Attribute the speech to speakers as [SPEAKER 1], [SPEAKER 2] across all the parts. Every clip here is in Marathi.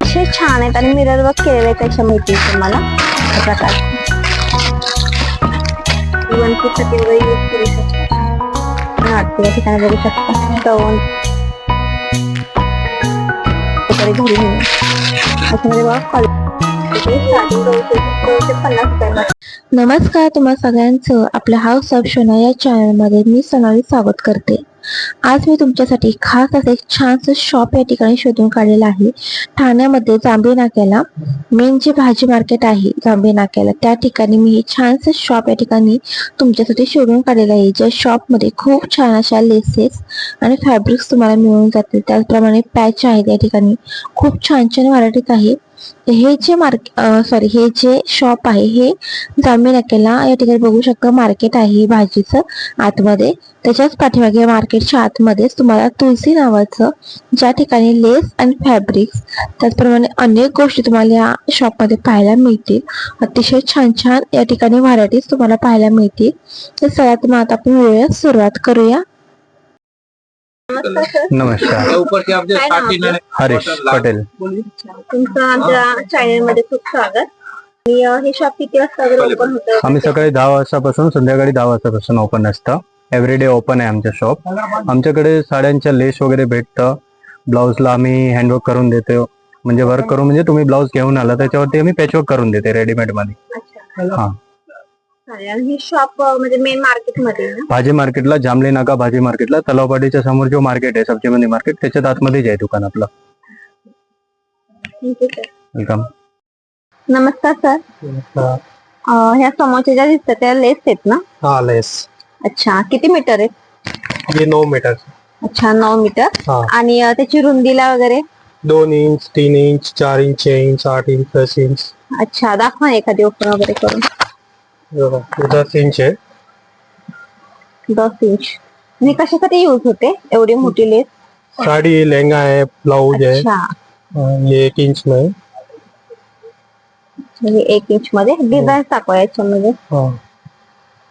[SPEAKER 1] असे छान आहेत आणि मिरर वर्क केलेलं आहे त्याच्या माहिती तुम्हाला. प्रकार या ठिकाणी बघू शकता. घरी त्याच्यामध्ये बघा नमस्कार तुम्हा सगळ्यांचं. आपल्या हाऊस ऑफ शोना या चॅनलमध्ये मी सोनाली स्वागत करते. आज मी तुमच्यासाठी खास असं एक छानसं शॉप या ठिकाणी शोधून काढलेलं आहे. ठाण्यामध्ये जांभे नाक्याला मेन जे भाजी मार्केट आहे जांभे नाक्याला त्या ठिकाणी मी हे छानसं शॉप या ठिकाणी तुमच्यासाठी शोधून काढलेलं आहे. ज्या शॉपमध्ये खूप छान अशा लेसेस आणि फॅब्रिक्स तुम्हाला मिळून जातील. त्याचप्रमाणे पॅच आहेत या ठिकाणी. खूप छान छान व्हरायटीज आहे. हे जे मार्क सॉरी हे जे शॉप आहे हे जामी नाक्याला या ठिकाणी बघू शकता मार्केट आहे भाजीचं आतमध्ये. त्याच्याच पाठीमागे मार्केटच्या आतमध्येच तुम्हाला तुलसी नावाचं ज्या ठिकाणी लेस आणि फॅब्रिक्स त्याचप्रमाणे अनेक गोष्टी तुम्हाला या शॉपमध्ये पाहायला मिळतील. अतिशय छान छान या ठिकाणी व्हरायटीज तुम्हाला पाहायला मिळतील. तर चला मग आता आपण वेळेस सुरुवात करूया.
[SPEAKER 2] नमस्कार.
[SPEAKER 1] काय नाव?
[SPEAKER 2] हरीश पटेल.
[SPEAKER 1] तुमचं आमच्या चॅनलमध्ये खूप स्वागत. आणि अं, हे शॉप किती वाजता वगैरे ओपन होतं?
[SPEAKER 2] आम्ही सकाळी दहा वाजतापासून संध्याकाळी दहा वाजतापासून ओपन असतं. एव्हरीडे ओपन आहे आमचं शॉप आमच्याकडे साड्यांच्या लेस वगैरे भेटतं. ब्लाऊजला आम्ही हँडवर्क करून देतो. म्हणजे वर्क करून म्हणजे तुम्ही ब्लाऊज घेऊन आला त्याच्यावरती आम्ही पॅचवर्क करून देते रेडीमेडमध्ये.
[SPEAKER 1] अच्छा.
[SPEAKER 2] हा.
[SPEAKER 1] चालेल. आणि हे शॉप म्हणजे मेन मार्केटमध्ये आहे ना?
[SPEAKER 2] भाजी मार्केटला जांभली नाका भाजी मार्केटला तलावपाडीच्या समोर जो मार्केट आहे सब्जी मंदी मार्केट त्याच्यात आतमध्येच आहे दुकान आपलं. वेलकम
[SPEAKER 1] नमस्कार सर ह्या समोरच्या ज्या दिसतात त्या लेस आहेत ना?
[SPEAKER 3] हाँ लेस
[SPEAKER 1] अच्छा. किती मीटर आहेत?
[SPEAKER 3] ये नौ मीटर
[SPEAKER 1] अच्छा नऊ मीटर
[SPEAKER 3] हाँ.
[SPEAKER 1] आणि अं, त्याची रुंदीला वगैरे?
[SPEAKER 3] दोन इंच तीन इंच चार इंच छह इंच आठ इंच दस इंच
[SPEAKER 1] अच्छा दाखवा ना एखादी ओपन वगैरे करून.
[SPEAKER 3] दस इंच है
[SPEAKER 1] दस इंच कशासाठी युज होते? एवढी मोठी लेस
[SPEAKER 3] साड़ी है लहंगा है ब्लाउज है
[SPEAKER 1] अच्छा.
[SPEAKER 3] हाँ, ये एक इंच में
[SPEAKER 1] म्हणजे एक इंच मध्ये? डिझाईन याच्यामध्ये
[SPEAKER 3] हाँ.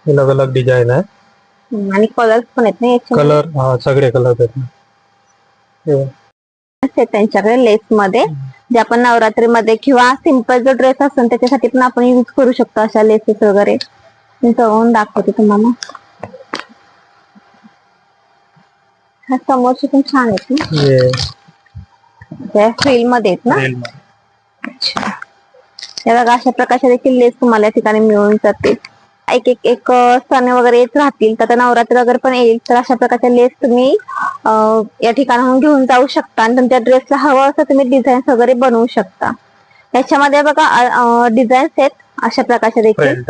[SPEAKER 3] अलग अलग डिज़ाइन है
[SPEAKER 1] हम्म, आणि कलर्स पण आहेत ना
[SPEAKER 3] कलर हाँ सगळे कलर देते
[SPEAKER 1] आहेत त्यांच्याकडे लेस मध्ये. जे आपण नवरात्रीमध्ये किंवा सिंपल जो ड्रेस असेल त्याच्यासाठी पण आपण युज करू शकतो अशा लेसेस वगैरे. मी जवळून दाखवते तुम्हाला. हा समोरचे पण छान आहेत ना? फ्रील मध्ये. आहेत ना बघा अशा प्रकारचे देखील लेस तुम्हाला या ठिकाणी मिळून जातील. एक एक एक सण वगैरे येत राहतील तर नवरात्र वगैरे पण येईल तर अशा प्रकारचे लेस तुम्ही या ठिकाणाहून घेऊन जाऊ शकता. आणि तुमच्या ड्रेसला हवं असं तुम्ही डिझाईन वगैरे बनवू शकता. याच्यामध्ये बघा डिझाईन्स आहेत अशा प्रकारचे देखील.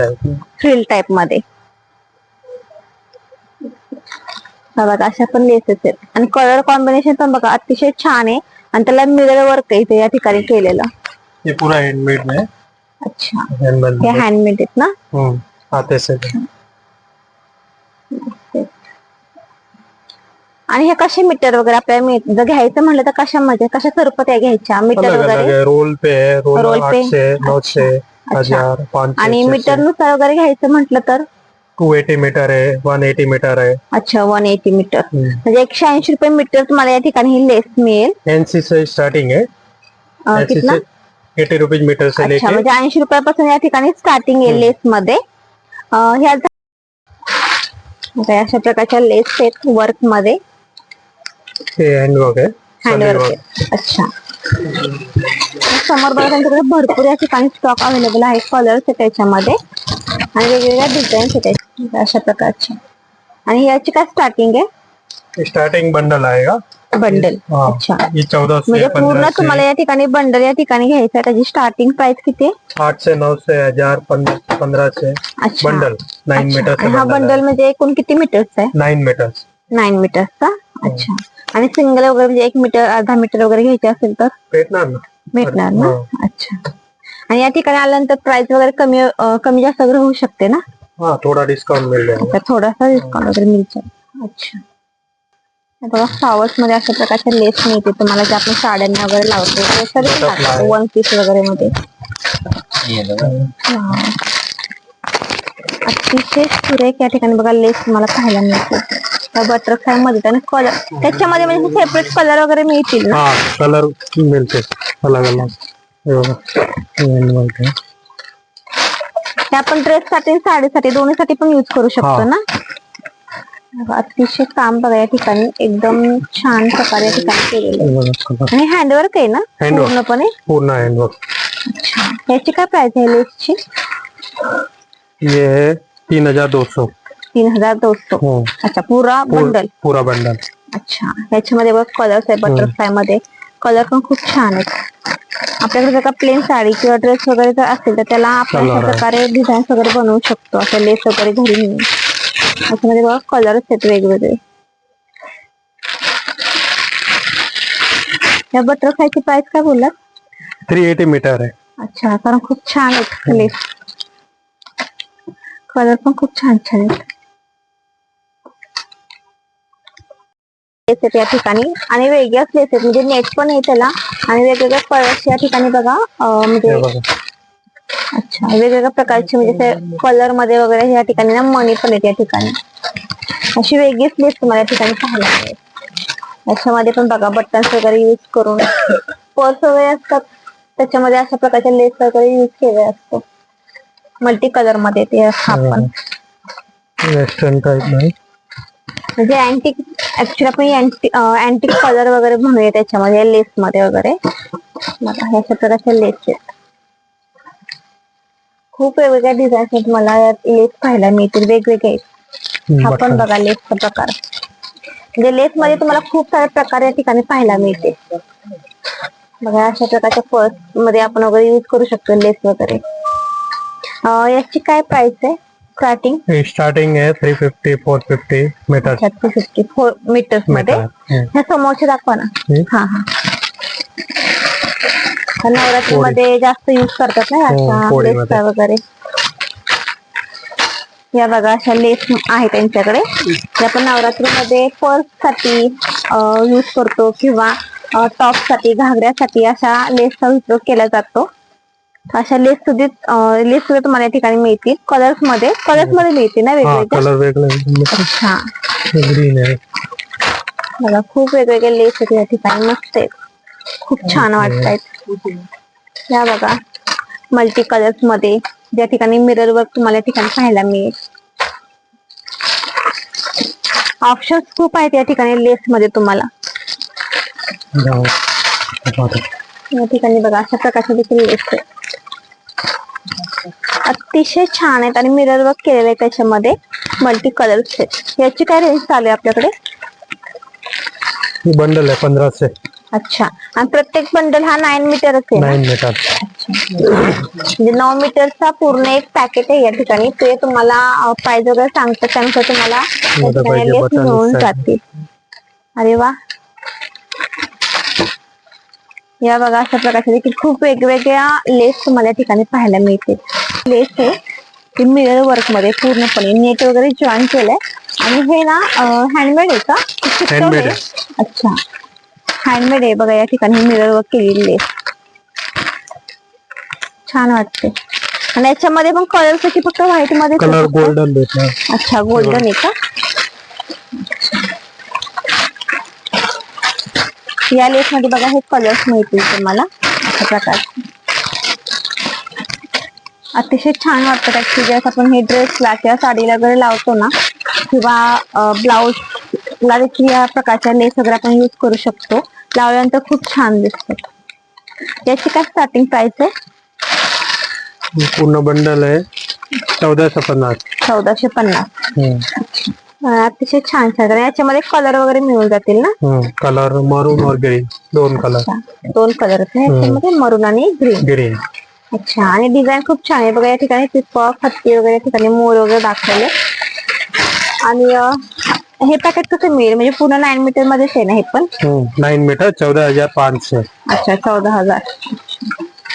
[SPEAKER 3] फ्रेल
[SPEAKER 1] टाइपमध्ये. हा बघा अशा पण लेसेस आहेत. आणि कलर कॉम्बिनेशन पण बघा अतिशय छान आहे. आणि त्याला मिरर वर्क इथे या ठिकाणी केलेलं.
[SPEAKER 3] पूरा हैंडमेड है
[SPEAKER 1] अच्छा.
[SPEAKER 3] हैंडमेड
[SPEAKER 1] हे हँडमेड आहेत ना?
[SPEAKER 3] से
[SPEAKER 1] आणि हे कसे मीटर वगैरे आपल्याला मिळ- जर घ्यायचं म्हणलं तर कशामध्ये? कशा स्वरूपात या घ्यायच्या? मीटर
[SPEAKER 3] अलग अलग
[SPEAKER 1] वगैरे?
[SPEAKER 3] है रोल पे है रोल
[SPEAKER 1] पे?
[SPEAKER 3] से नौ से
[SPEAKER 1] अच्छा.
[SPEAKER 3] हजार
[SPEAKER 1] आणि मीटरनुसार वगैरे घ्यायचं म्हटलं तर?
[SPEAKER 3] टू एटी मीटर है वन एटी मीटर है
[SPEAKER 1] अच्छा वन एटी मीटर म्हणजे एकशे ऐंशी रुपये मीटर तुम्हाला या ठिकाणी ही लेस मिळेल.
[SPEAKER 3] एनसी से स्टार्टिंग है
[SPEAKER 1] अं,
[SPEAKER 3] एनसी
[SPEAKER 1] कितना?
[SPEAKER 3] से एटी रुपीज मीटर से
[SPEAKER 1] अच्छा
[SPEAKER 3] लेके
[SPEAKER 1] म्हणजे ऐंशी रुपयापासून या ठिकाणी स्टार्टिंग आहे. लेस मध्ये. ह्या अशा प्रकारच्या लेस आहेत वर्कमध्ये.
[SPEAKER 3] हैंडवर्क है
[SPEAKER 1] हँडवर्क अच्छा. समोर बघा त्यांच्याकडे भरपूर या ठिकाणी स्टॉक अवेलेबल आहे कलर्स आहे त्याच्यामध्ये. आणि वेगवेगळ्या डिझाईन्स आहेत अशा प्रकारचे. आणि याची काय स्टार्टिंग आहे?
[SPEAKER 3] स्टार्टिंग बंडल आएगा।
[SPEAKER 1] बंडल
[SPEAKER 3] हाँ,
[SPEAKER 1] अच्छा।
[SPEAKER 3] से
[SPEAKER 1] म्हणजे पूर्ण तुम्हाला या ठिकाणी बंडल या ठिकाणी घ्यायचं आहे त्याची स्टार्टिंग प्राइस किती आहे?
[SPEAKER 3] आठ से नौ से हजार
[SPEAKER 1] अच्छा
[SPEAKER 3] बंडल
[SPEAKER 1] अच्छा.
[SPEAKER 3] मीटर
[SPEAKER 1] हा बंडल म्हणजे एकूण किती मीटरचा आहे?
[SPEAKER 3] नाइन मीटर
[SPEAKER 1] नाईन मीटरचा अच्छा. आणि सिंगल वगैरे म्हणजे एक मीटर अर्धा मीटर वगैरे घ्यायचे असेल तर?
[SPEAKER 3] भेटणार ना.
[SPEAKER 1] भेटणार ना?
[SPEAKER 3] हो.
[SPEAKER 1] अच्छा. आणि या ठिकाणी आल्यानंतर प्राइस वगैरे कमी कमी जास्त वगैरे होऊ शकते ना?
[SPEAKER 3] हाँ थोड़ा डिस्काउंट
[SPEAKER 1] आता थोडासा डिस्काउंट वगैरे मिळू शकतो अच्छा. बघा फ्लॉवर्समध्ये अशा प्रकारचे लेस मिळते. तुम्हाला जे आपण साड्यांना वगैरे लावतो वन पीस वगैरे मध्ये. अतिशय सुरेख या ठिकाणी बघा लेस तुम्हाला पाहायला मिळते. बटरफ्लायमध्ये आणि कलर त्याच्यामध्ये म्हणजे सेपरेट कलर वगैरे मिळतील ना?
[SPEAKER 3] कलर मिळते. अलग अलग.
[SPEAKER 1] ते आपण ड्रेस साठी साडीसाठी दोन्हीसाठी पण युज करू शकतो. ना? अतिशय काम बघा या ठिकाणी एकदम छान प्रकारे या ठिकाणी केलेलं आहे.
[SPEAKER 3] हे.
[SPEAKER 1] आणि हँडवर्क आहे ना?
[SPEAKER 3] Handwork.
[SPEAKER 1] पूर्णपणे?
[SPEAKER 3] पूर्ण हँडवर्क
[SPEAKER 1] याची काय प्राइस आहे लेसची?
[SPEAKER 3] ये है तीन हज़ार दो सौ
[SPEAKER 1] तीन हज़ार दोनशे.
[SPEAKER 3] हो.
[SPEAKER 1] अच्छा पुरा बंडल
[SPEAKER 3] पूरा बंडल
[SPEAKER 1] अच्छा. याच्यामध्ये बघ कलर्स आहे बटरफ्लाय मध्ये. कलर पण खूप छान आहेत. आपल्याकडे जर का प्लेन साडी किंवा ड्रेस वगैरे जर असेल तर त्याला आपण अशा
[SPEAKER 3] आहे.
[SPEAKER 1] प्रकारे डिझाईन वगैरे बनवू शकतो. असं लेस वगैरे घरी नेऊन. याच्यामध्ये बघा कलर्स आहेत वेगवेगळे. या बटरफ्लायची प्राइस काय बोललात?
[SPEAKER 3] थ्री एटी मीटर है
[SPEAKER 1] अच्छा कारण खूप छान आहेत लेस कलर पण खूप छान छान आहेत. या ठिकाणी. आणि वेगळ्याच लेस आहेत म्हणजे नेट पण आहे त्याला. आणि वेगवेगळ्या कलर्स या ठिकाणी बघा म्हणजे
[SPEAKER 3] बघा.
[SPEAKER 1] अच्छा. वेगवेगळ्या प्रकारचे म्हणजे कलरमध्ये वगैरे या ठिकाणी ना मनी पण आहेत या ठिकाणी. अशी वेगळीच लेस तुम्हाला या ठिकाणी पाहायला मिळेल. याच्यामध्ये पण बघा बटन्स वगैरे युज करून. पर्स वगैरे असतात. त्याच्यामध्ये अशा प्रकारचे लेस वगैरे युज केले असतो मल्टी कलरमध्ये ते असतं आपण
[SPEAKER 3] वेस्टर्न टाइप नाही.
[SPEAKER 1] म्हणजे अँटिक ऍक्च्युली आपण अँटिक कलर वगैरे म्हणूया त्याच्यामध्ये लेस मध्ये वगैरे. बघा अशा प्रकारचे लेस आहेत. खूप वेगवेगळ्या डिझाईन्स मला लेस पाहायला मिळतील. वेगवेगळे आहेत. हा पण. बघा. लेसचा प्रकार. म्हणजे लेस मध्ये तुम्हाला खूप सारे प्रकार या ठिकाणी पाहायला मिळते बघा अशा प्रकारच्या पर्समध्ये आपण वगैरे युज करू शकतो लेस वगैरे. याची काय प्राइस आहे? स्टार्टिंग
[SPEAKER 3] स्टार्टिंग आहे three fifty four fifty metre
[SPEAKER 1] छत्तीस फिफ्टी फोर
[SPEAKER 3] मीटर्समध्ये?
[SPEAKER 1] ह्या समोरचे दाखवा ना.
[SPEAKER 3] हे?
[SPEAKER 1] हा. नवरात्रीमध्ये जास्त युज करतात ना
[SPEAKER 3] हो,
[SPEAKER 1] अशा. लेसचा वगैरे. या बघा अशा लेस आहे त्यांच्याकडे. आपण नवरात्रीमध्ये पर्ससाठी युज करतो किंवा टॉपसाठी घागऱ्यासाठी अशा लेसचा उपयोग केला जातो. अशा लेस सुद्धा लेस सुद्धा तुम्हाला या ठिकाणी मिळतील. कलर्समध्ये कलर्समध्ये मिळतील ना वेगवेगळ्या?
[SPEAKER 3] कलर वेगळे.
[SPEAKER 1] अच्छा.
[SPEAKER 3] ग्रीन आहे.
[SPEAKER 1] बघा खूप वेगवेगळे लेस आहेत या ठिकाणी. मस्त आहेत. खूप छान वाटतायत या बघा मल्टी कलर्समध्ये ज्या ठिकाणी मिरर वर्क तुम्हाला या ठिकाणी पाहायला मिळेल. ऑप्शन्स खूप आहेत या ठिकाणी लेस मध्ये तुम्हाला. या ठिकाणी बघा अशा प्रकारचे देखील लेस आहेत अतिशय छान आहेत आणि मिरर वर्क केलेलं आहे त्याच्यामध्ये मल्टी कलर्स आहेत. याची काय रेंज चालू आहे आपल्याकडे?
[SPEAKER 3] बंडल आहे पंधराशे.
[SPEAKER 1] अच्छा. आणि प्रत्येक बंडल हा नाईन मीटरच आहे ना?
[SPEAKER 3] नाईन मीटर
[SPEAKER 1] म्हणजे नऊ मीटरचा पूर्ण एक पॅकेट आहे या ठिकाणी. ते तुम्हाला प्राइस वगैरे सांगतात त्यानुसार तुम्हाला ठिकाणी
[SPEAKER 3] पाहिजे
[SPEAKER 1] लेस मिळून. जातील. अरे वा. या बघा अशा प्रकारचे देखील खूप वेगवेगळ्या लेस तुम्हाला या ठिकाणी पाहायला मिळतील. लेस आहे ते मिरर वर्कमध्ये पूर्णपणे नेट वगैरे जॉईन केलंय. आणि हे ना हँडमेड आहे का? ते चिकटवलंय?
[SPEAKER 3] Handmade आहे.
[SPEAKER 1] अच्छा. हँडमेड आहे बघा या ठिकाणी मिरर वर्क केलेली लेस छान वाटते आणि याच्यामध्ये पण कलर की फक्त व्हाईटमध्ये
[SPEAKER 3] कलर गोल्डन
[SPEAKER 1] अच्छा गोल्डन आहे का? या लेस मध्ये बघा हे कलर्स मिळतील तुम्हाला. अशा प्रकारचे अतिशय छान वाटतात ऍक्च्युली जसं आपण हे ड्रेसला किंवा साडीला वगैरे लावतो ना किंवा ब्लाऊज ला देखील या प्रकारच्या लेस वगैरे आपण युज करू शकतो. लावल्यानंतर खूप छान दिसतात याची काय स्टार्टिंग प्राइस आहे?
[SPEAKER 3] पूर्ण बंडल आहे. चौदाशे पन्नास.
[SPEAKER 1] चौदाशे पन्नास. अतिशय छान छान. याच्यामध्ये कलर वगैरे मिळून जातील ना.
[SPEAKER 3] कलर मरून और ग्रीन दोन कलर.
[SPEAKER 1] दोन कलर याच्यामध्ये? मरून आणि ग्रीन
[SPEAKER 3] ग्रीन
[SPEAKER 1] अच्छा आणि डिझाईन खूप छान आहे. बघा या ठिकाणी पिकॉक हत्ती वगैरे ठिकाणी मोर वगैरे दाखवले. आणि हे पॅकेट कसं मिळेल म्हणजे पूर्ण नाईन मीटर मध्येच आहे ना हे पण?
[SPEAKER 3] नाइन मीटर चौदह हजार पाँच सौ
[SPEAKER 1] अच्छा चौदा हजार.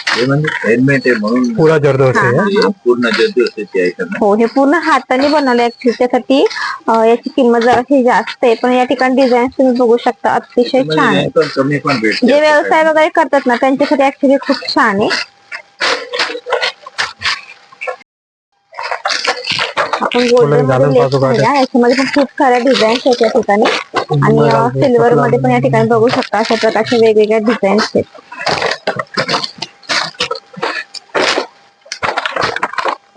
[SPEAKER 4] हे म्हणजे हेल्मेट आहे म्हणून
[SPEAKER 3] पूरा जरदोशी है?
[SPEAKER 4] हे पूर्ण जर्दोशीची आहे ना
[SPEAKER 1] हो हे पूर्ण हाताने बनवले ऍक्च्युली त्यासाठी अं, याची किंमत जराशी जास्त आहे पण या ठिकाणी डिझाईन तुम्ही बघू शकता. अतिशय छान आहे.
[SPEAKER 4] पण कमी पण भेटते.
[SPEAKER 1] जे व्यवसाय वगैरे करतात ना त्यांच्यासाठी ऍक्च्युली खूप छान आहे. आपण गोल्डनमध्ये
[SPEAKER 3] झालं
[SPEAKER 1] लेस
[SPEAKER 3] पाहतो का?
[SPEAKER 1] पाहिला याच्यामध्ये पण खूप साऱ्या डिझाईन्स आहेत या ठिकाणी. आणि सिल्वर मध्ये पण या ठिकाणी बघू शकता अशा प्रकारचे वेगवेगळ्या डिझाईन्स आहेत.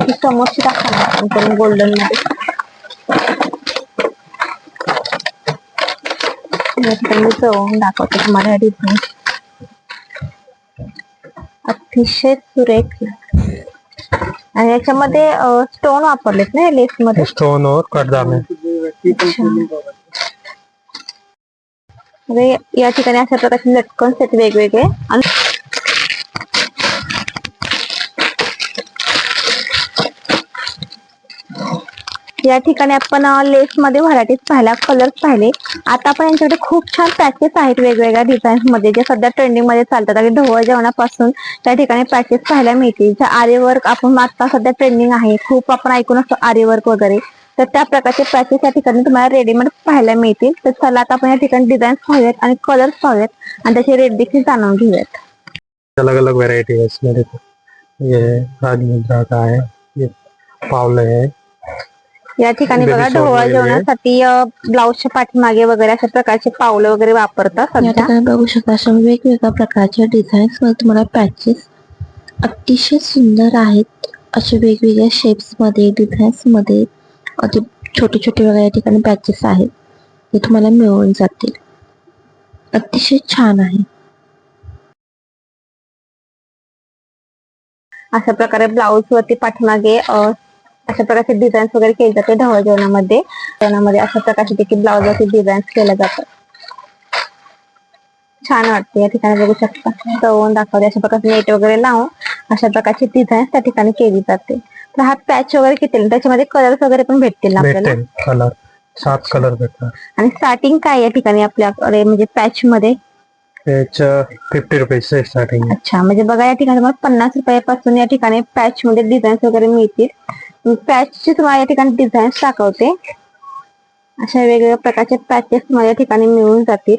[SPEAKER 1] ही समोरची दाखवणार आपण करून गोल्डनमध्ये. या ठिकाणी मी चवून दाखवते तुम्हाला या डिझाईन अतिशय सुरेख. आणि याच्यामध्ये स्टोन वापरलेत ना लेस मध्ये?
[SPEAKER 3] स्टोन और
[SPEAKER 1] या ठिकाणी अशा प्रकारचे लटकन्स आहेत वेगवेगळे. आणि या ठिकाणी आपण लेस मध्ये व्हरायटीज पाहिल्या कलर्स पाहिले. आता आपण यांच्याकडे खूप छान पॅचेस आहेत वेगवेगळ्या डिझाईन्समध्ये जे सध्या ट्रेंडिंगमध्ये चालतात. आणि ढवळ जेवणापासून त्या ठिकाणी पॅचेस पाहायला मिळतील. जे आर्यवर्क आपण आता सध्या ट्रेंडिंग आहे खूप आपण ऐकून असतो आर्यवर्क वगैरे. तर त्या प्रकारचे पॅचेस या ठिकाणी तुम्हाला रेडीमेड पाहायला मिळतील. तर चला आता आपण या ठिकाणी डिझाईन्स पाहूयात आणि कलर्स पाहूयात आणि त्याचे रेट देखील जाणून घेऊयात.
[SPEAKER 3] अलग अलग व्हरायटी है इसमें देखो ये राजमुद्रा का है ये पावले है
[SPEAKER 1] या ठिकाणी बघा
[SPEAKER 3] वगैरे.
[SPEAKER 1] जेवणासाठी ब्लाऊजच्या पाठीमागे वगैरे अशा प्रकारचे पावलं वगैरे वापरतात
[SPEAKER 5] या ठिकाणी बघू शकता अशा वेगवेगळ्या प्रकारच्या डिझाईन्समध्ये तुम्हाला पॅचेस अतिशय सुंदर आहेत. असे वेगवेगळ्या शेप्समध्ये डिझाईन्समध्ये अति छोटे छोटे वगैरे या ठिकाणी पॅचेस आहेत. ते तुम्हाला मिळून जातील. अतिशय छान आहे.
[SPEAKER 1] अशा प्रकारे ब्लाऊज वरती पाठीमागे अ, अशा प्रकारचे डिझाईन्स वगैरे केले जाते ढवळ जेवणामध्ये. जेवणामध्ये अशा प्रकारचे देखील ब्लाऊज वरती डिझाईन्स केल्या जातात. छान वाटते या ठिकाणी बघू शकता. तवून दाखवते अशा प्रकारचे नेट वगैरे लावून अशा प्रकारची डिझाईन्स त्या ठिकाणी केली जाते. तर हा पॅच वगैरे किती? त्याच्यामध्ये कलर्स वगैरे पण भेटतील आपल्याला?
[SPEAKER 3] कलर सात कलर भेटणार.
[SPEAKER 1] आणि स्टार्टिंग काय या ठिकाणी आपल्याकडे? म्हणजे पॅच मध्ये?
[SPEAKER 3] त्याच फिफ्टी रुपीज स्टार्टिंग
[SPEAKER 1] अच्छा. म्हणजे बघा या ठिकाणी तुम्हाला पन्नास रुपयापासून या ठिकाणी पॅच मध्ये डिझाईन्स वगैरे मिळतील. पॅचची तुम्हाला या ठिकाणी डिझाईन्स दाखवते. अशा वेगवेगळ्या प्रकारचे पॅचेस तुम्हाला या ठिकाणी मिळून जातील.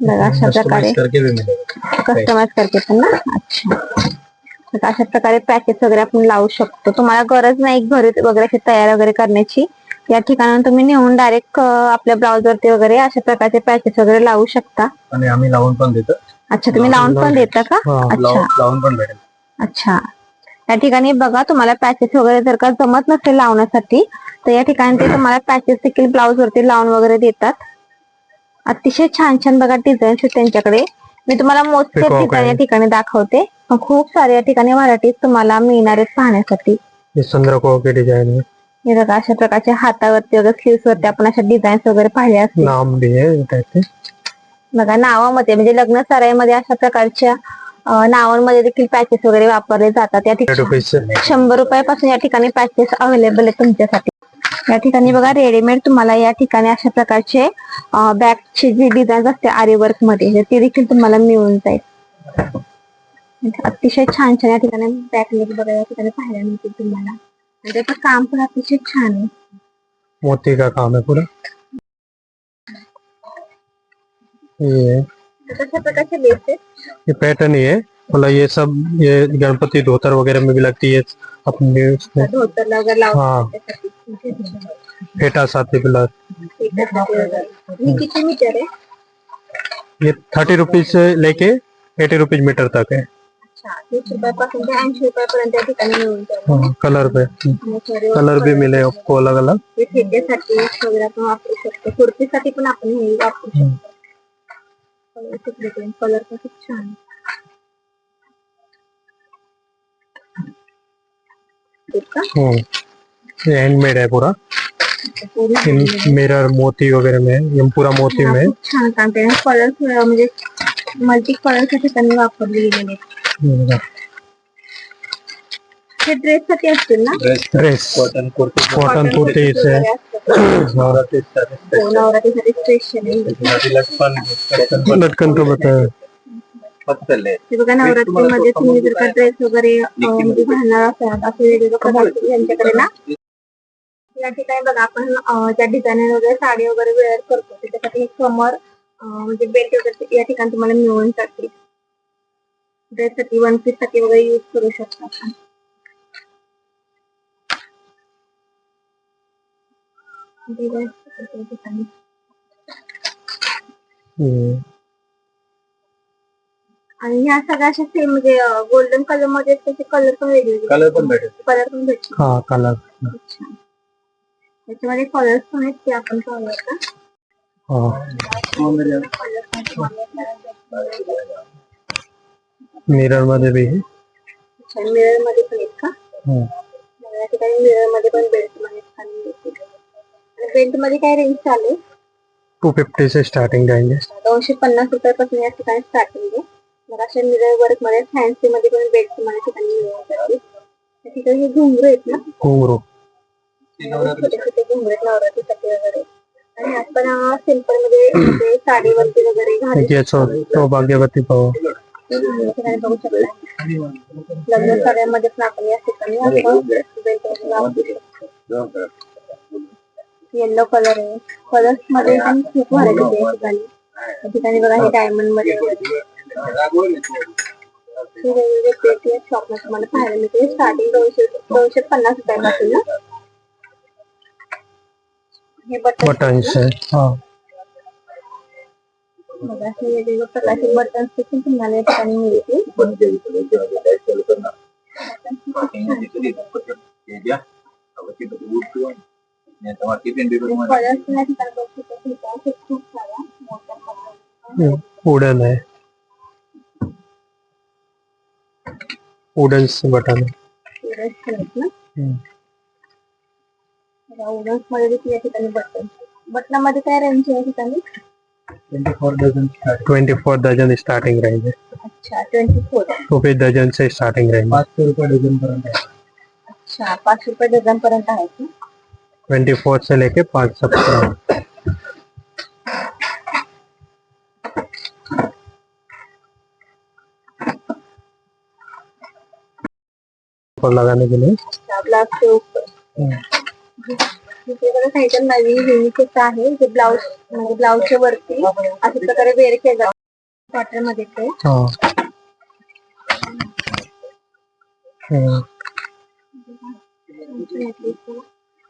[SPEAKER 1] बघा अशा प्रकारे
[SPEAKER 4] कस्टमाइज
[SPEAKER 1] कस्टमाइज करते पण ना? अच्छा. तर अशा प्रकारे पॅचेस वगैरे आपण लावू शकतो. तुम्हाला गरज नाही घरी वगैरे तयार वगैरे करण्याची. या ठिकाणी तुम्ही नेऊन डायरेक्ट आपल्या ब्लाउज वरती वगैरे अशा प्रकारचे पॅचेस वगैरे लावू शकता.
[SPEAKER 4] आणि आम्ही लावून पण देतो.
[SPEAKER 1] अच्छा तुम्ही लावून पण देता का. अच्छा
[SPEAKER 4] लावून लावून पण भेटेल.
[SPEAKER 1] अच्छा. या ठिकाणी बघा तुम्हाला पॅचेस वगैरे जर का जमत नसेल लावण्यासाठी तर या ठिकाणी ते तुम्हाला पॅचेस देखील ब्लाऊज वरती लावून वगैरे देतात. अतिशय छान छान बघा डिझाईन्स आहेत त्यांच्याकडे. मी तुम्हाला मोजके डिझाईन या. ठिकाणी दाखवते. खूप सारे या ठिकाणी व्हरायटीज तुम्हाला मिळणार आहेत पाहण्यासाठी
[SPEAKER 3] डिजाइन है
[SPEAKER 1] बघा अशा प्रकारच्या हातावरती वगैरे स्लीव्स वरती आपण अशा डिझाईन्स वगैरे पाहिल्या असतील. बघा नावामध्ये म्हणजे लग्न सराईमध्ये अशा प्रकारच्या नावांमध्ये देखील पॅचेस वगैरे वापरले जातात. या ठिकाणी शंभर रुपयापासून या ठिकाणी पॅचेस अवेलेबल आहेत तुमच्यासाठी. या ठिकाणी बघा रेडीमेड तुम्हाला या ठिकाणी अशा प्रकारचे बॅगची जी डिझाईन असते आरी वर्कमध्ये ते देखील तुम्हाला मिळून जाईल. अतिशय छान छान या ठिकाणी बॅग बघा या ठिकाणी पाहायला मिळतील तुम्हाला. आणि त्याचं काम पण अतिशय छान आहे.
[SPEAKER 3] मोती का काम है. पूरा
[SPEAKER 1] कशा प्रकारचे लेस आहेत
[SPEAKER 3] ये पैटर्न ही है। मतलब ये सब ये गणपति धोतर वगैरह में भी लगती है अपने उसमें
[SPEAKER 1] धोतरला वगैरे
[SPEAKER 3] हाँ। फेटा साथी प्लस
[SPEAKER 1] ही किती मीटर आहे
[SPEAKER 3] ये थर्टी रुपीज़ से लेके एटी रुपीज़ मीटर तक है।
[SPEAKER 1] अच्छा तीस रुपयापासून ते ऐंशी रुपयापर्यंत या ठिकाणी मिळून जाईल
[SPEAKER 3] कलर पे। कलर भी मिले आपको अलग अलग
[SPEAKER 1] हे फेट्यासाठी वगैरे आपण वापरू शकतो कुर्तीसाठी पण आपण हे वापरू शकतो कलर पण खूप छान आहे. ठीक का?
[SPEAKER 3] ये हैंडमेड है पूरा
[SPEAKER 1] पूर्ण
[SPEAKER 3] मिरर मोती वगैरह में ये पूरा मोती में
[SPEAKER 1] खूप छान काम केलं कलर म्हणजे मल्टी कलर ठिकाणी वापरले गेलेले आहेत.
[SPEAKER 3] ये बघा.
[SPEAKER 1] हे ड्रेस साठी असतील ना?
[SPEAKER 4] Dress
[SPEAKER 3] dress
[SPEAKER 4] cotton kurti.
[SPEAKER 3] Cotton
[SPEAKER 4] नवरात्रीसाठी
[SPEAKER 1] नवरात्रीसाठी
[SPEAKER 4] पण
[SPEAKER 3] लटकन तो बताया
[SPEAKER 4] फक्त ले
[SPEAKER 1] ते बघा नवरात्रीमध्ये तुम्ही जर का ड्रेस वगैरे घालणार असाल असे वेगवेगळे पदार्थ यांच्याकडे ना। या ठिकाणी बघा आपण ज्या डिझाईन वगैरे साडी वगैरे वेअर करतो त्याच्यासाठी एक म्हणजे बेल्ट वगैरे या ठिकाणी तुम्हाला मिळून जाते ड्रेस वन पीस साठी वगैरे युज करू शकता आपण डिझाईन ठिकाणी
[SPEAKER 3] ये
[SPEAKER 1] आणि ह्या सगळ्या अशा सेम म्हणजे गोल्डन कलर मध्ये त्याचे कलर पण
[SPEAKER 4] कलर पण भेटेल.
[SPEAKER 1] कलर पण भेटतो
[SPEAKER 3] हा कलर
[SPEAKER 1] अच्छा. त्याच्यामध्ये कलर्स पण आहेत ते आपण पाहूया का
[SPEAKER 3] मिरर मध्ये भी है
[SPEAKER 1] मिरर मध्ये पण आहेत का?
[SPEAKER 3] हम्म.
[SPEAKER 1] या ठिकाणी मिरर मध्ये पण मध्ये आणि बेल्ट मध्ये काय रेंज चालू आहे?
[SPEAKER 3] 250 से स्टार्टिंग रहेंगे
[SPEAKER 1] दोनशे पन्नास रुपयापासून या ठिकाणी स्टार्टिंग आहे. मग अशा मिरर वर्क मध्ये फॅन्सी मध्ये पण बेल्ट मला ठिकाणी मिळून जातील त्या ठिकाणी हे घुंगरू आहेत ना?
[SPEAKER 3] घुंगरू.
[SPEAKER 1] छोटे छोटे घुंगरू आहेत नवरात्रीसाठी वगैरे. आणि आपण सिंपल मध्ये साडीवरती वगैरे बघू शकता. लग्न साड्यांमध्ये पण आपण या ठिकाणी येलो कलर आहे. कलर्समध्ये पण खूप व्हरायटी आहे ठिकाणी. या ठिकाणी बघा हे डायमंडमध्ये हे वेगवेगळे पेटी या शॉपमध्ये तुम्हाला पाहायला मिळते स्टार्टिंग दोनशे दोनशे पन्नास रुपयापासून ना? हे बटन
[SPEAKER 3] बटन्स है हाँ.
[SPEAKER 1] बघा हे वेगवेगळ्या प्रकारचे बटन्स देखील तुम्हाला या ठिकाणी मिळतील. कलर्स या ठिकाणी बघू शकता हे असे खूप साऱ्या मोठ्या प्रमाणात.
[SPEAKER 3] वुडन है। वुडन बटन
[SPEAKER 1] Orange color ना?
[SPEAKER 3] हम्म.
[SPEAKER 1] ऑर्डर्समध्ये देखील या ठिकाणी बटन बटनामध्ये काय रेंज आहे या ठिकाणी
[SPEAKER 4] twenty four dozen start
[SPEAKER 3] twenty four दर्जन स्टार्टिंग रहेंगे
[SPEAKER 1] अच्छा ट्वेंटी फोर
[SPEAKER 3] रुपये दर्जन से स्टार्टिंग रहेंगे
[SPEAKER 4] पाचशे रुपये डझन पर्यंत आहे.
[SPEAKER 1] अच्छा पाच रुपये डझन पर्यंत आहेत ना
[SPEAKER 3] ट्वेंटी फोर से लेके पाँच सौ तक ऊपर लगाने के लिए।
[SPEAKER 1] ब्लाउज के ऊपर। दुसरीकडे नवीन युनिकच आहे जे ब्लाउज म्हणजे ब्लाउजच्या वरती अशा प्रकारे वेअर केलं जातं. कॉटन मध्ये ते.
[SPEAKER 3] हाँ.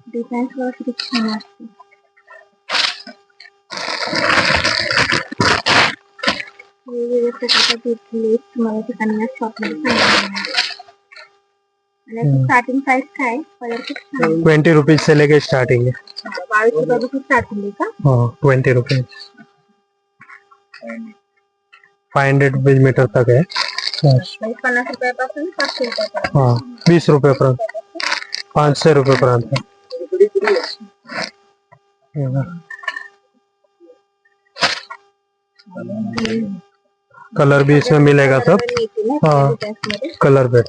[SPEAKER 3] हम्म.
[SPEAKER 1] डिझाईन वर किती छान असते वेगवेगळ्या प्रकारच्या लेस तुम्हाला ठिकाणी या शॉपमध्ये पाहायला मिळणार. आणि स्टार्टिंग प्राइस काय आहे? कलर खूप छान आहे.
[SPEAKER 3] ट्वेंटी रुपीज से लेके स्टार्टिंग है
[SPEAKER 1] बावीस रुपयापासून स्टार्टिंग आहे का
[SPEAKER 3] हाँ twenty rupees five hundred rupees metre तक है बस.
[SPEAKER 1] म्हणजे पन्नास रुपयापासून पाचशे रुपयापर्यंत
[SPEAKER 3] हाँ बीस रुपये पर्यंत पाँच सौ रुपये पर्यंत है हम्म. कलर भी इसमें मिलेगा सब। हाँ. कलर पे।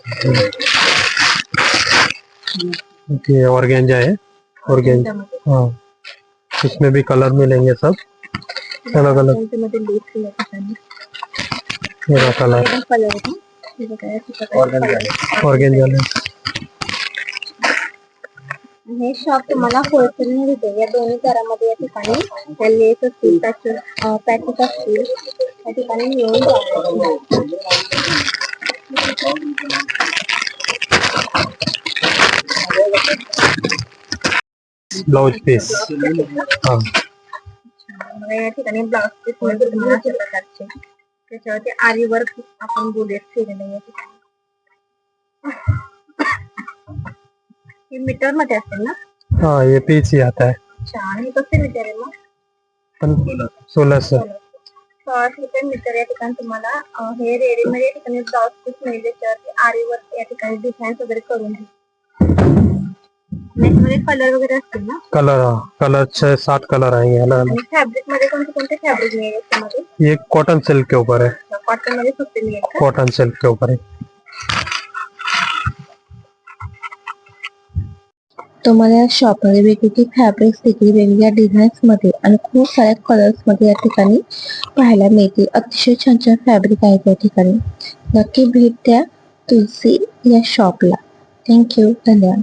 [SPEAKER 3] ये ऑर्गेंजा है ऑर्गेंजा। हाँ। इसमें भी कलर मिलेंगे सब। अलग अलग
[SPEAKER 1] lace या
[SPEAKER 3] मेरा कलर।
[SPEAKER 1] एकदम हे शॉप तुम्हाला होलसेल देते या दोन्ही दरामध्ये या ठिकाणी लेस असतील पॅचेस पॅचेस असतील या ठिकाणी मिळून
[SPEAKER 3] ब्लाउज पीस हाँ.
[SPEAKER 1] या ठिकाणी ब्लाउज पीसमध्ये तुम्हाला अशा प्रकारचे त्याच्यावरती आरी वर्क आपण बुलेट केलेलं या ठिकाणी. हे मीटर मध्ये असेल ना?
[SPEAKER 3] हाँ ये ही आता है।
[SPEAKER 1] अच्छा आणि कसे मीटर आहे मग सोळाशे रुपये मीटर या ठिकाणी तुम्हाला अं, हे रेडीमेड या ठिकाणी ब्लाउज पीस मिळेल त्याच्यावरती आरी वर्क या ठिकाणी डिझाईन वगैरे करून मध्ये कलर वगैरे असतील ना?
[SPEAKER 3] कलर हाँ. कलर छह सात कलर आएँगे अलग अलग
[SPEAKER 1] आणि फॅब्रिक मध्ये कोणते कोणते फॅब्रिक मिळेल याच्यामध्ये?
[SPEAKER 3] ये कॉटन सिल्क के ऊपर है
[SPEAKER 1] कॉटन मध्ये सुट्टे मिळेल का?
[SPEAKER 3] कॉटन सिल्क के ऊपर है
[SPEAKER 5] तुम्हाला या शॉपमध्ये वेगवेगळे फॅब्रिक्स देखील वेगवेगळ्या डिझाईन्समध्ये आणि खूप साऱ्या कलर्समध्ये या ठिकाणी पाहायला मिळतील. अतिशय छान छान फॅब्रिक आहेत या ठिकाणी. नक्की भेट द्या तुलसी या शॉपला थँक्यू धन्यवाद.